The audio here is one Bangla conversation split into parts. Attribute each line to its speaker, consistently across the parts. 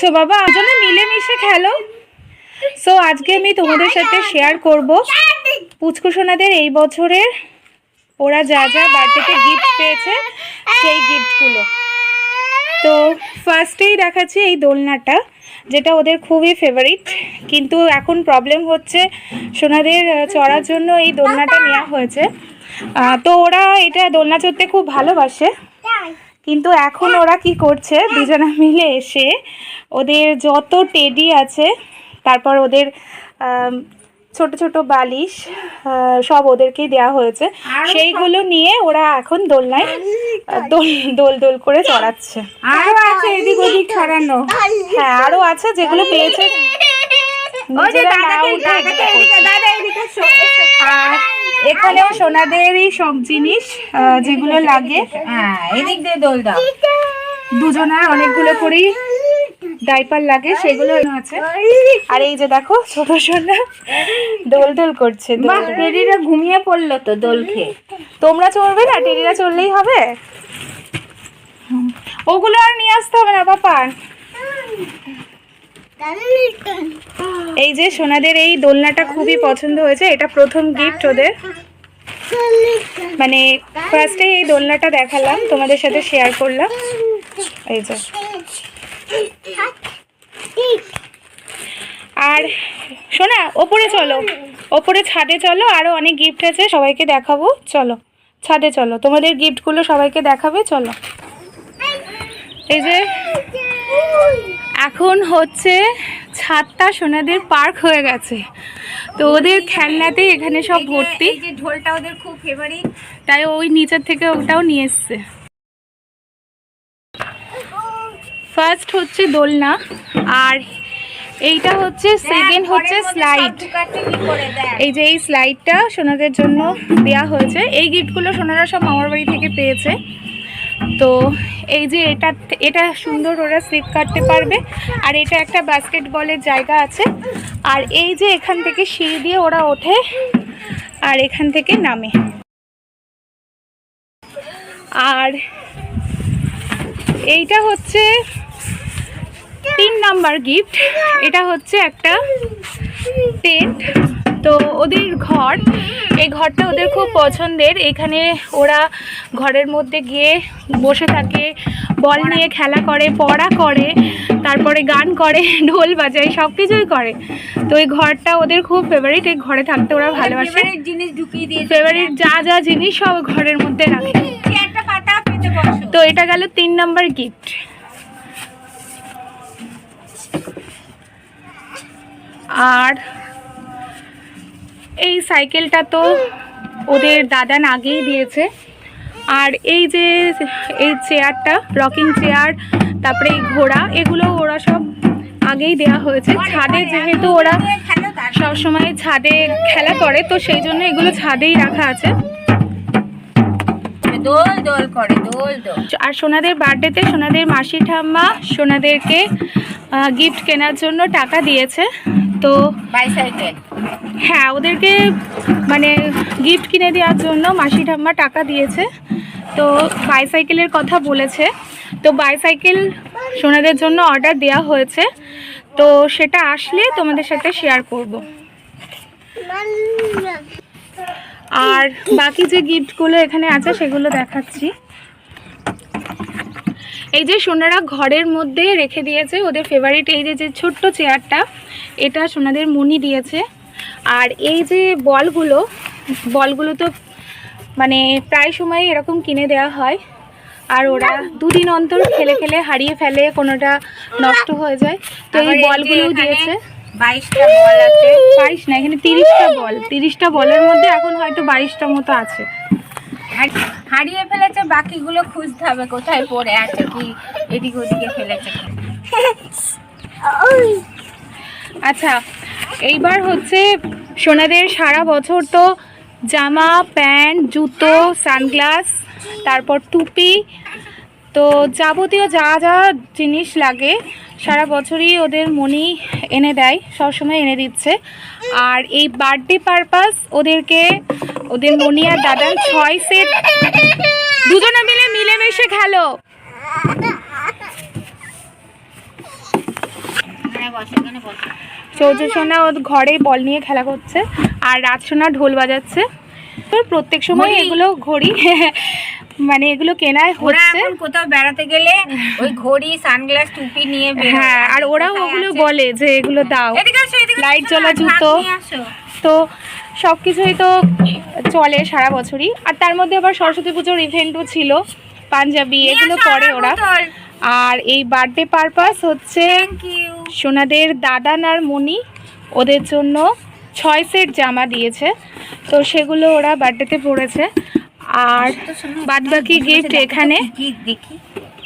Speaker 1: দেখছ বাবা? আজনে মিলেমিশে খেলো। সো আজকে আমি তোমাদের সাথে শেয়ার করব পুচকু সোনাদের এই বছরের। ওরা যা যা বার্থডেতে গিফট পেয়েছে, সেই গিফটগুলো তো ফার্স্টেই দেখাচ্ছি এই দোলনাটা, যেটা ওদের খুবই ফেভারিট কিন্তু এখন প্রবলেম হচ্ছে সোনাদের চড়ার জন্য এই দোলনাটা নেওয়া হয়েছে। তো ওরা এটা দোলনা চড়তে খুব ভালোবাসে। কিন্তু এখন ওরা কি করছে দুজনা মিলে এসে ওদের যত টেডি আছে তারপর ওদের ছোট ছোট বালিশ সব ওদেরকেই দেওয়া হয়েছে। সেইগুলো নিয়ে ওরা এখন দোলনায় দোল দোল দোল করে চড়াচ্ছে।
Speaker 2: আরও আছে এদিক ওদিক ছড়ানো।
Speaker 1: হ্যাঁ আরও আছে যেগুলো পেয়েছে। আর এখানেও সোনাদেরই সব জিনিস যেগুলো লাগে।
Speaker 2: হ্যাঁ এদিক দিয়ে দোল দাও।
Speaker 1: দুজনের অনেকগুলো করেই ডাইপার লাগে সেগুলো আছে। আর এই যে দেখো ছোট সোনা দোল দোল। করছে
Speaker 2: টেডিরা ঘুমিয়ে পড়ল তো দোল খেয়ে।
Speaker 1: তোমরা চলবে না? টেরিরা চললেই হবে? ওগুলো আর নিয়ে আসতে হবে না পাপার এই যে সোনাদের এই দোলনাটা খুবই পছন্দ হয়েছে, এটা প্রথম গিফট ওদের। মানে ফার্স্টে এই দোলনাটা দেখালাম, তোমাদের সাথে শেয়ার করলাম। এই যে। আর শোনা ওপরে চলো, ওপরে ছাদে চলো আরও অনেক গিফট আছে, সবাইকে দেখাবো। চলো, ছাদে চলো, তোমাদের গিফটগুলো সবাইকে দেখাবে, চলো। এই যে। এখন হচ্ছে ছাদটা সোনাদের পার্ক হয়ে গেছে। তো ওদের খেলনাতে এখানে সব ভর্তি।
Speaker 2: যে ঢোলটা ওদের খুব ফেভারিট
Speaker 1: তাই ওই নিচের থেকে ওটাও নিয়ে এসছে। ফার্স্ট হচ্ছে দোলনা আর এইটা হচ্ছে সেকেন্ড হচ্ছে স্লাইড এই যে এই স্লাইডটা সোনাদের জন্য দেয়া হয়েছে। এই গিফটগুলো সোনারা সব মামার বাড়ি থেকে পেয়েছে। তো এই যে এটা এটা সুন্দর ওরা স্লিপ কাটতে পারবে। আর এটা একটা বাস্কেটবলের জায়গা আছে। আর এই যে এখান থেকে সিঁড়ি দিয়ে ওরা ওঠে, আর এখান থেকে নামে। আর এইটা হচ্ছে তিন নাম্বার গিফট এটা হচ্ছে একটা টেন্ট তো ওদের ঘর এই ঘরটা ওদের খুব পছন্দের। এখানে ওরা ঘরের মধ্যে গিয়ে বসে থাকে বল নিয়ে খেলা করে পড়া করে তারপরে গান করে ঢোল বাজায় সব কিছুই করে। তো এই ঘরটা ওদের খুব ফেভারিট এই ঘরে থাকতে ওরা ভালোবাসে।
Speaker 2: জিনিস ঢুকিয়ে দিয়েছে।
Speaker 1: ফেভারিট যা যা জিনিস সব ঘরের মধ্যে রাখে। তো এটা গেল তিন নম্বর গিফট আর এই সাইকেলটা তো ওদের দাদান আগেই দিয়েছে। আর এই যে এই চেয়ারটা রকিং চেয়ার তারপরে এই ঘোড়া এগুলো ওরা সব আগেই দেয়া হয়েছে। ছাদে যেহেতু ওরা
Speaker 2: খেলো তার
Speaker 1: সব সময় ছাদে খেলা করে তো সেই জন্য এগুলো ছাদেই রাখা আছে।
Speaker 2: দোল দোল করে দোল দোল।
Speaker 1: আর সোনাদের বার্থডেতে সোনাদের মাসি ঠাম্মা সোনাদেরকে গিফট কেনার জন্য টাকা দিয়েছে। তো
Speaker 2: বাইসাইকেল
Speaker 1: হ্যাঁ ওদেরকে মানে গিফট কিনে দেওয়ার জন্য মাসি ঠাম্মা টাকা দিয়েছে। তো বাইসাইকেলের কথা বলেছে। তো বাইসাইকেল সোনাদের জন্য অর্ডার দেওয়া হয়েছে। তো সেটা আসলে তোমাদের সাথে শেয়ার করব। আর বাকি যে গিফটগুলো এখানে আছে সেগুলো দেখাচ্ছি। এই যে সোনারা ঘরের মধ্যে রেখে দিয়েছে ওদের ফেভারিট এই যে যে ছোট্ট চেয়ারটা এটা সোনাদের মনি দিয়েছে। আর এই যে বলগুলো বলগুলো তো মানে প্রায় সময় এরকম কিনে দেওয়া হয়। আর ওরা দুদিন অন্তর খেলে খেলে হারিয়ে ফেলে কোনোটা নষ্ট হয়ে যায়। তো এই বলগুলোও দিয়েছে।
Speaker 2: বাইশটা বল আছে।
Speaker 1: বাইশ না এখানে তিরিশটা বল। তিরিশটা বলের মধ্যে এখন হয়তো বাইশটা মতো আছে।
Speaker 2: হারিয়ে ফেলেছে, বাকিগুলো খুঁজতে হবে, কোথায় পড়ে আছে কি, এদিক ওদিকে ফেলেছে
Speaker 1: আচ্ছা এইবার হচ্ছে সোনাদের সারা বছর তো জামা, প্যান্ট, জুতো, সানগ্লাস, তারপর টুপি, তো যাবতীয় যা যা জিনিস লাগে সারা বছরই ওদের মনি এনে দেয় সবসময় এনে দিচ্ছে। আর এই বার্থডে পারপাস ওদেরকে ওদের মনি আর দাদার ছয় সেট দুজনে মিলে মিলেমিশে খেলো। সৌর্য সোনা ওর ঘরে বল নিয়ে খেলা করছে আর রাত সোনা ঢোল বাজাচ্ছে। তো প্রত্যেক সময় এগুলো ঘড়ি। মানে এগুলো কেনাই হচ্ছে।
Speaker 2: কোথাও বেড়াতে গেলে ওই ঘড়ি সানগ্লাস টুপি নিয়ে
Speaker 1: হ্যাঁ আর ওরাও ওগুলো বলে যে এগুলো দাও। লাইট জ্বলা জুতো। তো সব কিছুই তো চলে সারা বছরই। আর তার মধ্যে আবার সরস্বতী পুজোর ইভেন্টও ছিল পাঞ্জাবি এগুলো করে ওরা। আর এই বার্থডে পারপাস হচ্ছে সোনাদের দাদান আর মণি ওদের জন্য ছয় সেট জামা দিয়েছে। তো সেগুলো ওরা বার্থডেতে পরেছে আর
Speaker 2: তো শোনো,
Speaker 1: বাদ বাকি
Speaker 2: এখানে?
Speaker 1: গিফট এখানে
Speaker 2: দেখি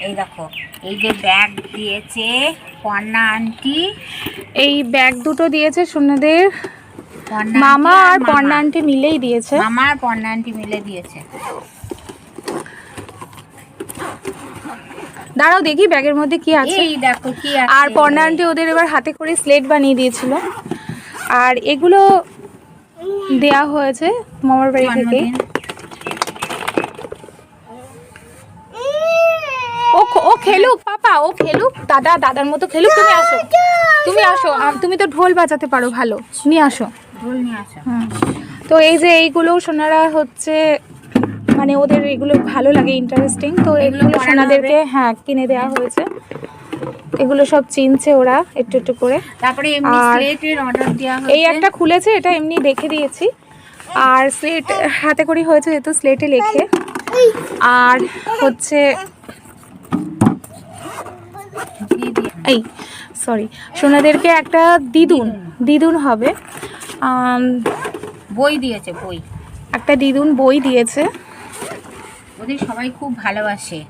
Speaker 2: এই দেখো এই যে ব্যাগ দিয়েছে পর্ণা আন্টি
Speaker 1: এই ব্যাগ দুটো দিয়েছে সোনাদের মামা আর পর্ণা আন্টি মিলেই দিয়েছে।
Speaker 2: মামা আর পর্ণা আন্টি মিলে দিয়েছে।
Speaker 1: দাঁড়াও দেখি ব্যাগের মধ্যে কি আছে।
Speaker 2: এই দেখো কি আছে।
Speaker 1: আর পর্ণা আন্টি ওদের এবার হাতে করে স্লেট বানিয়ে দিয়েছিল। আর এগুলো দেয়া হয়েছে মামার বাড়ি থেকে। পাপা ও খেলুক। দাদা দাদার মতো খেলুক তুমি আসো। তুমি আসো তুমি তো ঢোল বাজাতে পারো ভালো। নিয়ে আসো।
Speaker 2: ঢোল নিয়ে আসো।
Speaker 1: তো এই যে এইগুলো সোনারা হচ্ছে মানে ওদের এগুলো ভালো লাগে ইন্টারেস্টিং তো
Speaker 2: এগুলো
Speaker 1: এগুলো সোনাদেরকে হ্যাঁ কিনে দেওয়া হয়েছে। এগুলো সব চিনছে ওরা একটু একটু করে।
Speaker 2: তারপরে এমনি স্লেটের অর্ডার দেওয়া হয়েছে।
Speaker 1: এই একটা খুলেছে এটা এমনি দেখে দিয়েছি। আর স্লেট হাতে করি হয়েছে যেহেতু স্লেটে লেখে। আর হচ্ছে
Speaker 2: দিয়ে দিয়ে।
Speaker 1: এই সরি সোনাদেরকে একটা দিদুন দিদুন হবে।
Speaker 2: বই দিয়েছে বই।
Speaker 1: একটা দিদুন বই দিয়েছে।
Speaker 2: ওদের সবাই খুব ভালোবাসে।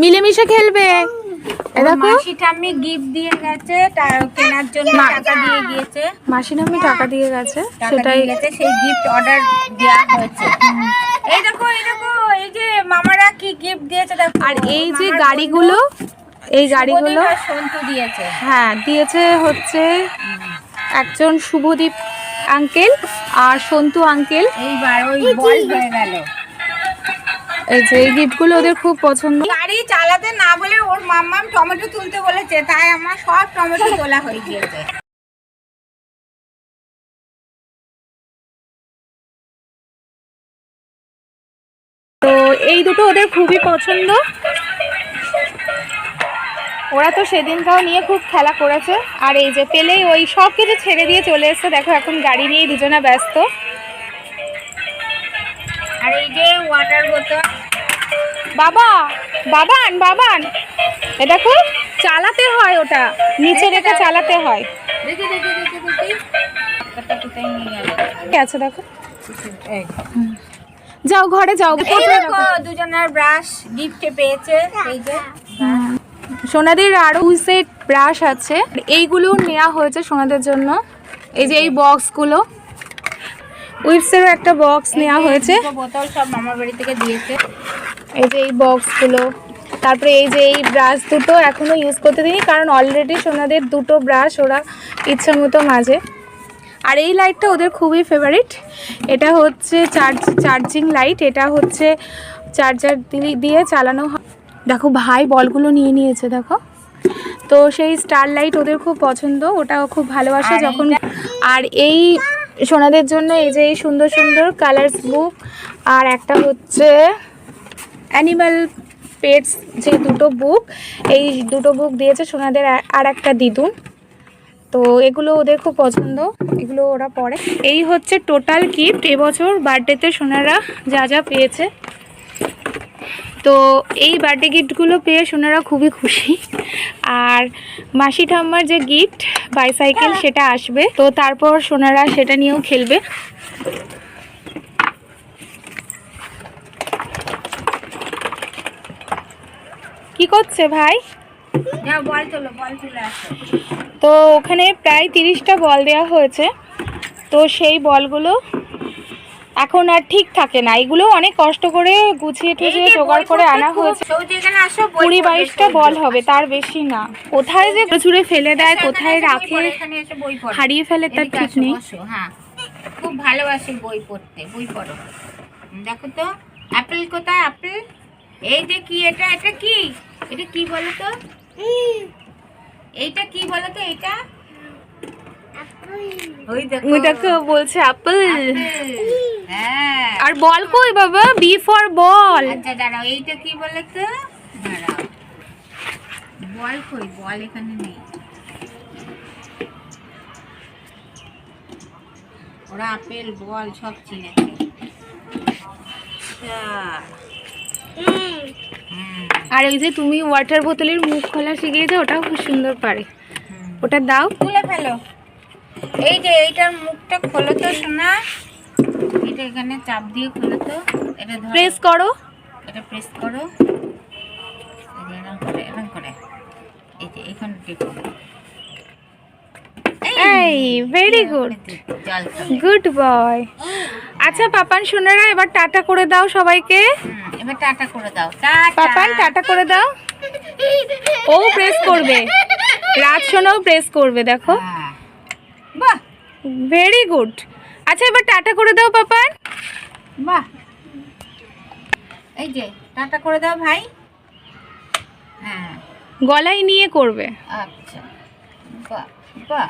Speaker 1: মিলেমিশে খেলবে।
Speaker 2: মাসি ঠাম্মি গিফট দিয়ে গেছে কেনার জন্য টাকা দিয়ে গিয়েছে।
Speaker 1: মাসি টাকা দিয়ে গেছে সেটাই
Speaker 2: গেছে সেই গিফট অর্ডার দেওয়া হয়েছে। এই দেখো এই দেখো এই যে মামারা কি গিফট দিয়েছে দেখো।
Speaker 1: আর এই যে গাড়িগুলো এই গাড়িগুলো
Speaker 2: সন্তু দিয়েছে।
Speaker 1: হ্যাঁ দিয়েছে হচ্ছে একজন শুভদীপ আঙ্কেল আর সন্তু আঙ্কেল
Speaker 2: এইবার ওই বয়স হয়ে গেল।
Speaker 1: এই যে এই গিফটগুলো ওদের খুব পছন্দ।
Speaker 2: গাড়ি চালাতে না বলে ওর মাম্মাম টমেটো তুলতে বলেছে তাই আমার সব টমেটো তোলা হয়ে গিয়েছে।
Speaker 1: এই দুটো ওদের খুবই পছন্দ। ওরা তো সেদিনকাও নিয়ে খুব খেলা করেছে। আর এই যে পেলেই ওই সব কিছু ছেড়ে দিয়ে চলে এসছে। দেখো এখন গাড়ি নিয়ে দুজনে ব্যস্ত।
Speaker 2: আর এই যে ওয়াটার বোতল
Speaker 1: বাবা বাবান বাবান। এ দেখো চালাতে হয় ওটা। নিচে রেখে চালাতে হয়।
Speaker 2: দেখি দেখি দেখি দেখি।
Speaker 1: আছে দেখো। যাও ঘরে যাও।
Speaker 2: দুজনের ব্রাশ গিফটে পেয়েছে এই যে
Speaker 1: সোনাদের আরও সেট ব্রাশ আছে। এইগুলো নেওয়া হয়েছে সোনাদের জন্য। এই যে এই বক্সগুলো উইপসেরও একটা বক্স নেওয়া হয়েছে।
Speaker 2: বোতল সব মামার বাড়ি থেকে দিয়েছে।
Speaker 1: এই যে এই বক্সগুলো তারপরে এই যে এই ব্রাশ দুটো এখনও ইউজ করতে দিই কারণ অলরেডি সোনাদের দুটো ব্রাশ ওরা ইচ্ছা মতো মাঝে আর এই লাইটটা ওদের খুবই ফেভারিট এটা হচ্ছে চার্জ চার্জিং লাইট এটা হচ্ছে চার্জার দিয়ে চালানো দেখো ভাই বলগুলো নিয়ে নিয়েছে দেখো। তো সেই স্টার লাইট ওদের খুব পছন্দ ওটাও খুব ভালোবাসে যখন আর এই সোনাদের জন্য এই যে এই সুন্দর সুন্দর কালার্স বুক আর একটা হচ্ছে অ্যানিমাল পেটস যে দুটো বুক এই দুটো বুক দিয়েছে সোনাদের আর একটা দিদুন। তো এগুলো ওদের খুব পছন্দ। এগুলো ওরা পড়ে এই হচ্ছে টোটাল গিফট এবছর বার্থডেতে সোনারা যা যা পেয়েছে। তো এই বার্থডে গিফটগুলো পেয়ে সোনারা খুবই খুশি। আর মাসি ঠাম্মার যে গিফট বাইসাইকেল সেটা আসবে। তো তারপর সোনারা সেটা নিয়েও খেলবে। কি করছে ভাই? তো ওখানে প্রায় তিরিশটা বল দেওয়া হয়েছে। তো সেই বলগুলো এখন আর ঠিক থাকে না। এগুলো অনেক কষ্ট করে গুছিয়ে টুছিয়ে জোগাড় করে আনা হয়েছে। কুড়ি বাইশটা বল হবে তার বেশি না। কোথায় যে ছুঁড়ে ফেলে দেয় কোথায় রাখে। হারিয়ে ফেলে তার ঠিক নেই।
Speaker 2: হ্যাঁ। খুব ভালোবাসি বই পড়তে বই পড়ো। দেখো তো আপেল কোথায় আপেল এই যে কি এটা এটা কি? এটা কি বলো তো? এইটা কি বলো তো এটা ওই দেখো।
Speaker 1: বলছে আপেল
Speaker 2: আপেল। হ্যাঁ।
Speaker 1: আর বল কই বাবা? B for ball.
Speaker 2: আচ্ছা দাঁড়াও এইটা কি বলে তো দাঁড়াও। বল কই? বল এখানে নেই। ওরা আপেল বল সব চিনেছে। আচ্ছা।
Speaker 1: আর ওই যে তুমি ওয়াটার বোতলের মুখ খোলা শিখিয়েছো ওটাও খুব সুন্দর পারে। ওটা দাও।
Speaker 2: খুলে ফেলো। এই যে এইটার মুখটা খোলো তো সোনা। এটা এখানে চাপ দিয়ে খোলো তো। এটা
Speaker 1: প্রেস করো।
Speaker 2: এটা প্রেস করো। এরকম করে এরকম করে। এই যে এখানে টিপো।
Speaker 1: এই ভেরি গুড গুড বয় আচ্ছা পাপান সোনারা এবার টাটা করে দাও সবাইকে।
Speaker 2: এবার টাটা করে দাও। টাটা।
Speaker 1: পাপান টাটা করে দাও। ও প্রেস করবে। রাত সোনাও প্রেস করবে দেখো।
Speaker 2: হ্যাঁ। বাহ।
Speaker 1: ভেরি গুড আচ্ছা এবার টাটা করে দাও পাপান।
Speaker 2: বাহ। এই যে টাটা করে দাও ভাই। হ্যাঁ।
Speaker 1: গলায় নিয়ে করবে।
Speaker 2: আচ্ছা। বাহ বাহ।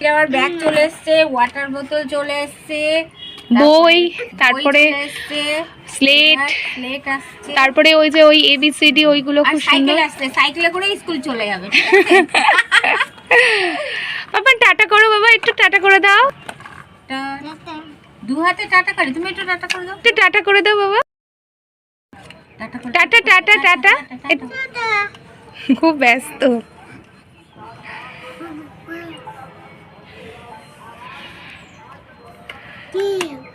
Speaker 2: আমার ব্যাগ চলে এসছে ওয়াটার বোতল চলে এসছে
Speaker 1: বই তারপরে স্লেট তারপরে ওই যে ওই এবিসিডি ওইগুলো খুব
Speaker 2: সাইকেল
Speaker 1: সুন্দর।
Speaker 2: আসছে সাইকেলে করে স্কুল চলে যাবে
Speaker 1: পাপান টাটা করো বাবা একটু টাটা করে দাও।
Speaker 2: দু হাতে টাটা করি তুমি একটু টাটা করে দাও।
Speaker 1: একটু টাটা করে দাও বাবা।
Speaker 2: টাটা।
Speaker 1: Tata tata tata. খুব ব্যস্ত।
Speaker 3: কি